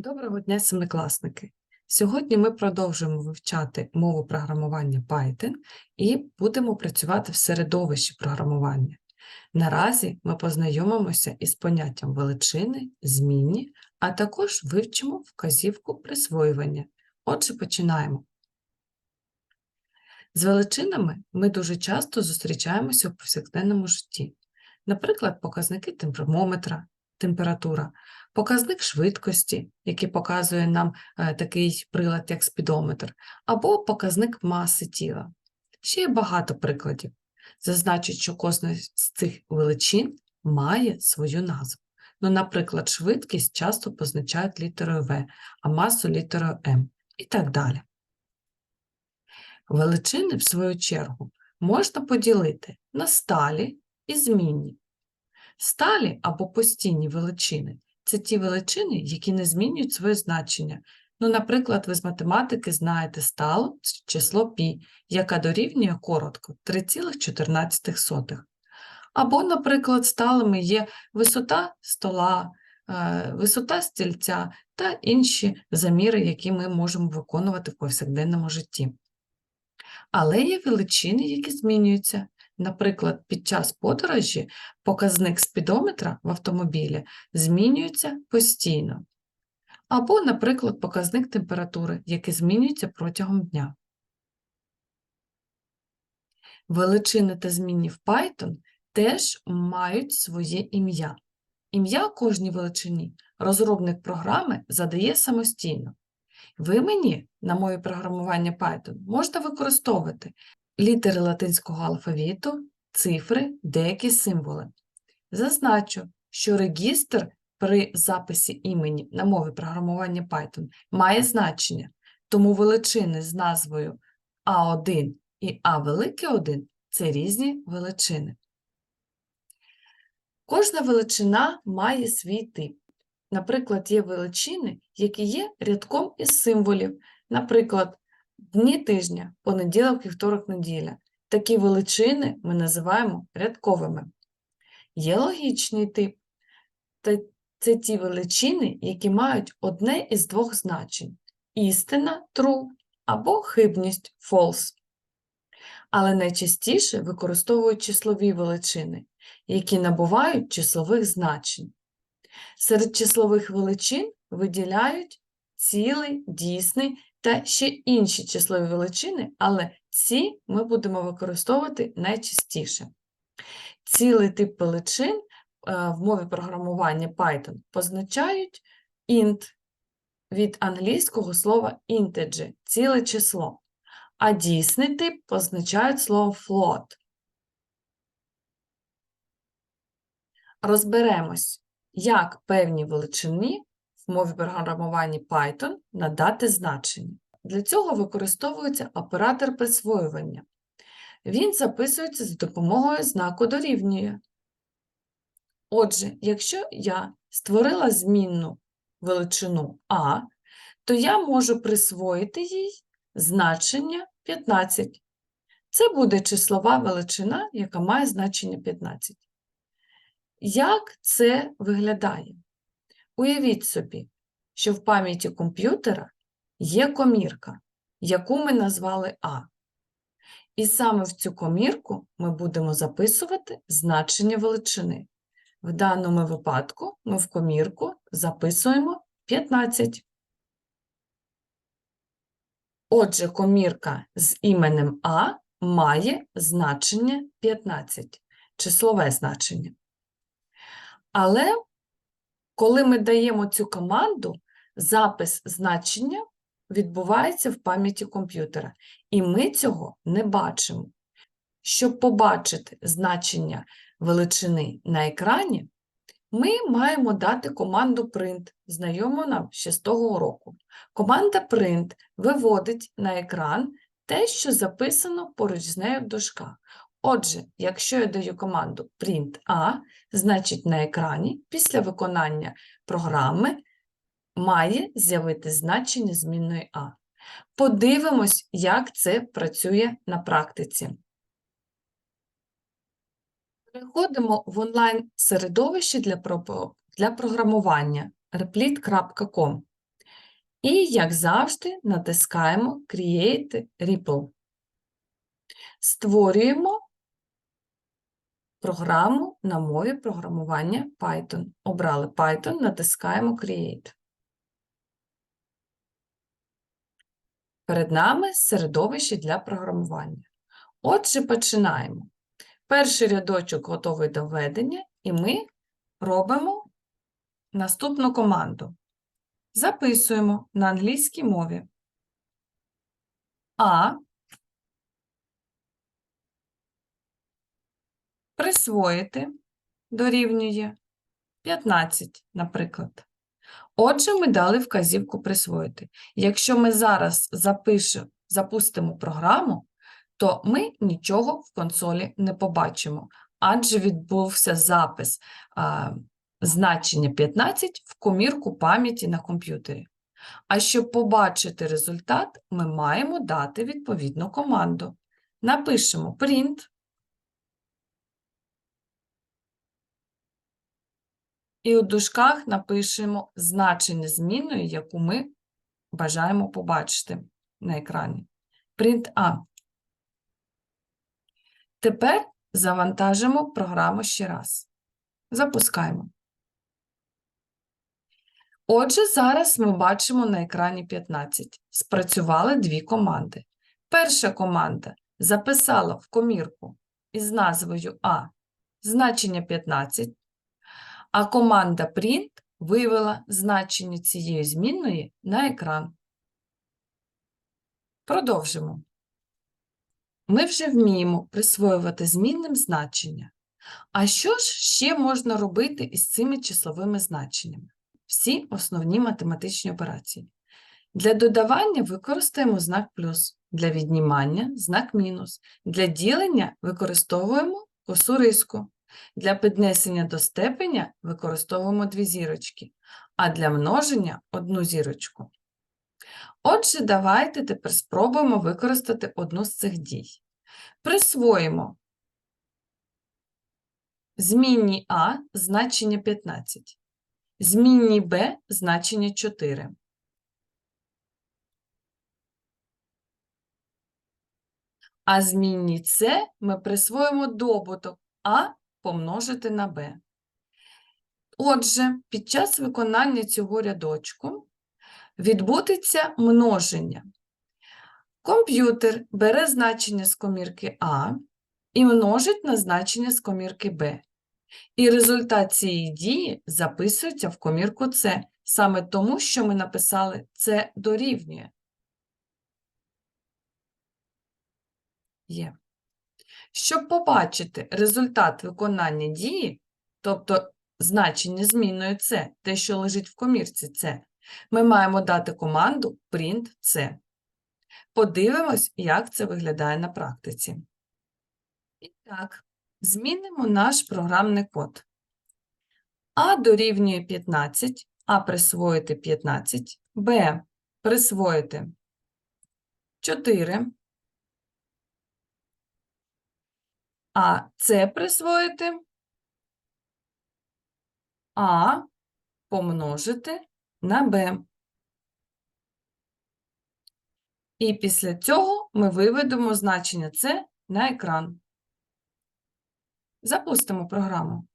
Доброго дня, семикласники! Сьогодні ми продовжуємо вивчати мову програмування Python і будемо працювати в середовищі програмування. Наразі ми познайомимося із поняттям величини, змінні, а також вивчимо вказівку присвоювання. Отже, починаємо. З величинами ми дуже часто зустрічаємося у повсякденному житті. Наприклад, показники термометра, температура, показник швидкості, який показує нам е, такий прилад, як спідометр, або показник маси тіла. Ще є багато прикладів. Зазначить, що кожна з цих величин має свою назву. Ну, наприклад, швидкість часто позначають літерою В, а масу літерою М і так далі. Величини, в свою чергу, можна поділити на сталі і змінні. Сталі або постійні величини це ті величини, які не змінюють своє значення. Ну, наприклад, ви з математики знаєте стало число π, яка дорівнює коротко 3,14. Або, наприклад, сталими є висота стола, е, висота стільця та інші заміри, які ми можемо виконувати в повсякденному житті. Але є величини, які змінюються. Наприклад, під час подорожі показник спідометра в автомобілі змінюється постійно. Або, наприклад, показник температури, який змінюється протягом дня. Величини та змінні в Python теж мають своє ім'я. Ім'я кожній величині розробник програми задає самостійно. Ви мені на мові програмування Python можете використовувати літери латинського алфавіту, цифри, деякі символи. Зазначу, що регістр при записі імені на мові програмування Python має значення, тому величини з назвою А1 і А велике 1 це різні величини. Кожна величина має свій тип. Наприклад, є величини, які є рядком із символів, наприклад, дні тижня, понеділок, вівторок, неділя. Такі величини ми називаємо рядковими. Є логічний тип, це ті величини, які мають одне із двох значень істина true або хибність false. Але найчастіше використовують числові величини, які набувають числових значень. Серед числових величин виділяють цілий, дійсний та ще інші числові величини, але ці ми будемо використовувати найчастіше. Цілий тип величин е, в мові програмування Python позначають int від англійського слова integer – ціле число, а дійсний тип позначають слово float. Розберемось, як певні величини мові програмування Python надати значення. Для цього використовується оператор присвоювання. Він записується за допомогою знаку дорівнює. Отже, якщо я створила змінну величину А, то я можу присвоїти їй значення 15. Це буде числова величина, яка має значення 15. Як це виглядає? Уявіть собі, що в пам'яті комп'ютера є комірка, яку ми назвали А. І саме в цю комірку ми будемо записувати значення величини. В даному випадку ми в комірку записуємо 15. Отже, комірка з іменем А має значення 15, числове значення. Але коли ми даємо цю команду, запис значення відбувається в пам'яті комп'ютера, і ми цього не бачимо. Щоб побачити значення величини на екрані, ми маємо дати команду print, знайому нам ще з того уроку. Команда print виводить на екран те, що записано поруч з нею в дужках. Отже, якщо я даю команду print A, значить на екрані після виконання програми має з'явитись значення змінної А. Подивимось, як це працює на практиці. Переходимо в онлайн-середовище для, для програмування replit.com. І, як завжди, натискаємо Create Ripple. Створюємо програму на мові програмування Python. Обрали Python, натискаємо Create. Перед нами середовище для програмування. Отже, починаємо. Перший рядочок готовий до введення, і ми робимо наступну команду. Записуємо на англійській мові. А присвоїти дорівнює 15, наприклад. Отже, ми дали вказівку присвоїти. Якщо ми зараз запишемо, запустимо програму, то ми нічого в консолі не побачимо, адже відбувся запис а, значення 15 в комірку пам'яті на комп'ютері. А щоб побачити результат, ми маємо дати відповідну команду. Напишемо print і у дужках напишемо значення змінної, яку ми бажаємо побачити на екрані. Print A. Тепер завантажимо програму ще раз. Запускаємо. Отже, зараз ми бачимо на екрані 15. Спрацювали дві команди. Перша команда записала в комірку із назвою А значення 15, а команда Print вивела значення цієї змінної на екран. Продовжимо. Ми вже вміємо присвоювати змінним значення. А що ж ще можна робити із цими числовими значеннями? Всі основні математичні операції. Для додавання використаємо знак плюс, для віднімання знак мінус, для ділення використовуємо косу риску, для піднесення до степеня використовуємо дві зірочки, а для множення одну зірочку. Отже, давайте тепер спробуємо використати одну з цих дій. Присвоїмо змінній А значення 15, змінній Б значення 4. А змінній С ми присвоїмо добуток А помножити на Б. Отже, під час виконання цього рядочку відбудеться множення. Комп'ютер бере значення з комірки А і множить на значення з комірки Б. І результат цієї дії записується в комірку С, саме тому, що ми написали це дорівнює. Є. Щоб побачити результат виконання дії, тобто значення змінної С, те, що лежить в комірці С, ми маємо дати команду print C. Подивимось, як це виглядає на практиці. І так, змінимо наш програмний код. А дорівнює 15, А присвоїти 15, Б присвоїти 4, а С присвоїти А помножити на b. І після цього ми виведемо значення c на екран. Запустимо програму.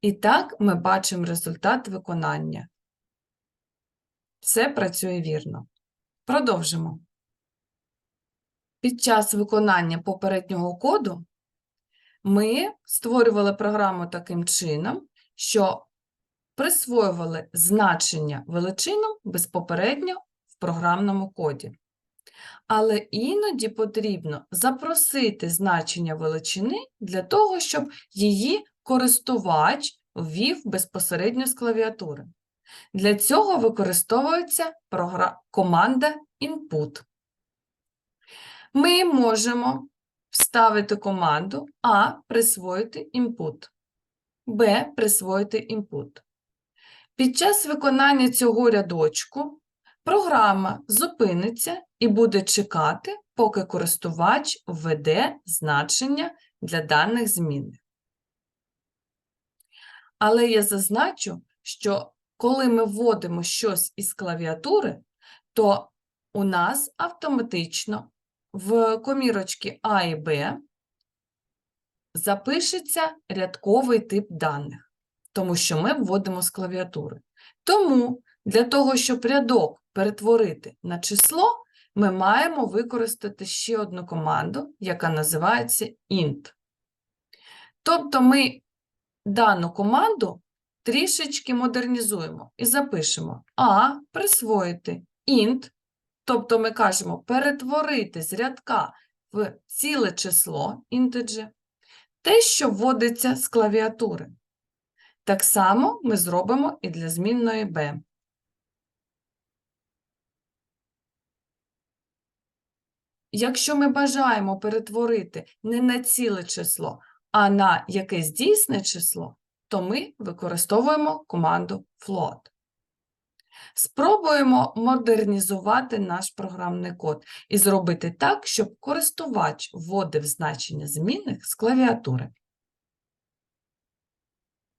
І так ми бачимо результат виконання. Все працює вірно. Продовжимо. Під час виконання попереднього коду ми створювали програму таким чином, що присвоювали значення величинам безпопередньо в програмному коді. Але іноді потрібно запросити значення величини для того, щоб її користувач ввів безпосередньо з клавіатури. Для цього використовується команда input. Ми можемо вставити команду А присвоїти input, Б присвоїти input. Під час виконання цього рядочку програма зупиниться і буде чекати, поки користувач введе значення для даних змін. Але я зазначу, що коли ми вводимо щось із клавіатури, то у нас автоматично в комірочці А і Б запишеться рядковий тип даних, тому що ми вводимо з клавіатури. Тому для того, щоб рядок перетворити на число, ми маємо використати ще одну команду, яка називається int. Тобто ми дану команду трішечки модернізуємо і запишемо а присвоїти int, тобто ми кажемо перетворити з рядка в ціле число integer, те, що вводиться з клавіатури. Так само ми зробимо і для змінної b. Якщо ми бажаємо перетворити не на ціле число, а на якесь дійсне число, то ми використовуємо команду float. Спробуємо модернізувати наш програмний код і зробити так, щоб користувач вводив значення змінних з клавіатури.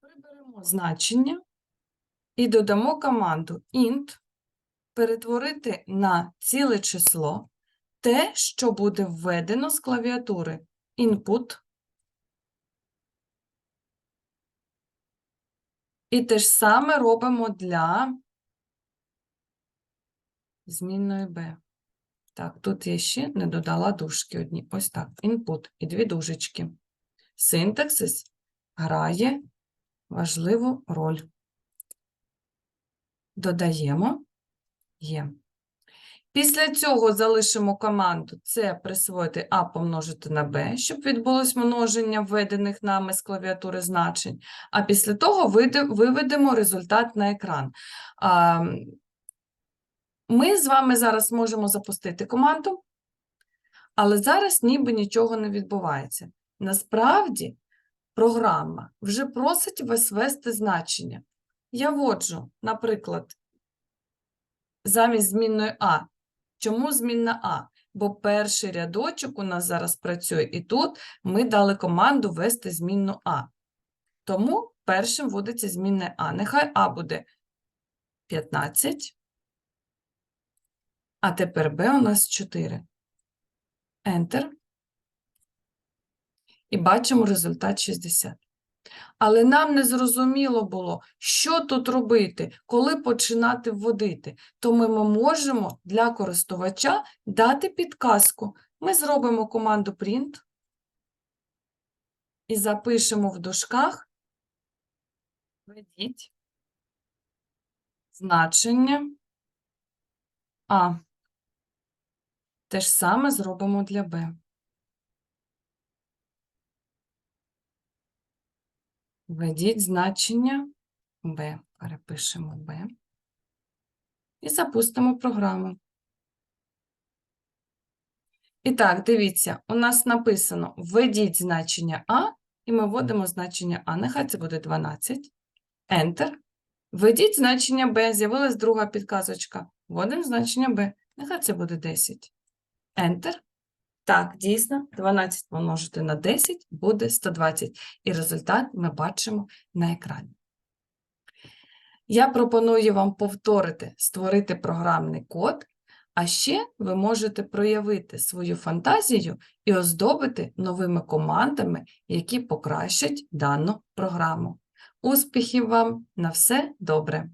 Приберемо значення і додамо команду int перетворити на ціле число те, що буде введено з клавіатури input. І те ж саме робимо для змінної b. Так, тут я ще не додала дужки одні. Ось так, input і дві дужечки. Синтаксис грає важливу роль. Додаємо є. Після цього залишимо команду це присвоїти А помножити на Б, щоб відбулось множення введених нами з клавіатури значень, а після того виведемо результат на екран. Ми з вами зараз можемо запустити команду, але зараз ніби нічого не відбувається. Насправді програма вже просить вас ввести значення. Я вводжу, наприклад, замість змінної А. Чому змінна А? Бо перший рядочок у нас зараз працює, і тут ми дали команду ввести змінну А. Тому першим вводиться змінне А. Нехай А буде 15, а тепер Б у нас 4. Enter. І бачимо результат 60. Але нам не зрозуміло було, що тут робити, коли починати вводити. Тому ми можемо для користувача дати підказку. Ми зробимо команду print і запишемо в дужках введіть значення А. Те ж саме зробимо для Б. Введіть значення b. Перепишемо b. І запустимо програму. І так, дивіться, у нас написано введіть значення А, і ми вводимо значення А. Нехай це буде 12. Enter. Введіть значення B. З'явилась друга підказочка. Вводимо значення B. Нехай це буде 10. Enter. Так, дійсно, 12 помножити на 10 буде 120. І результат ми бачимо на екрані. Я пропоную вам повторити, створити програмний код, а ще ви можете проявити свою фантазію і оздобити новими командами, які покращать дану програму. Успіхів вам! На все добре!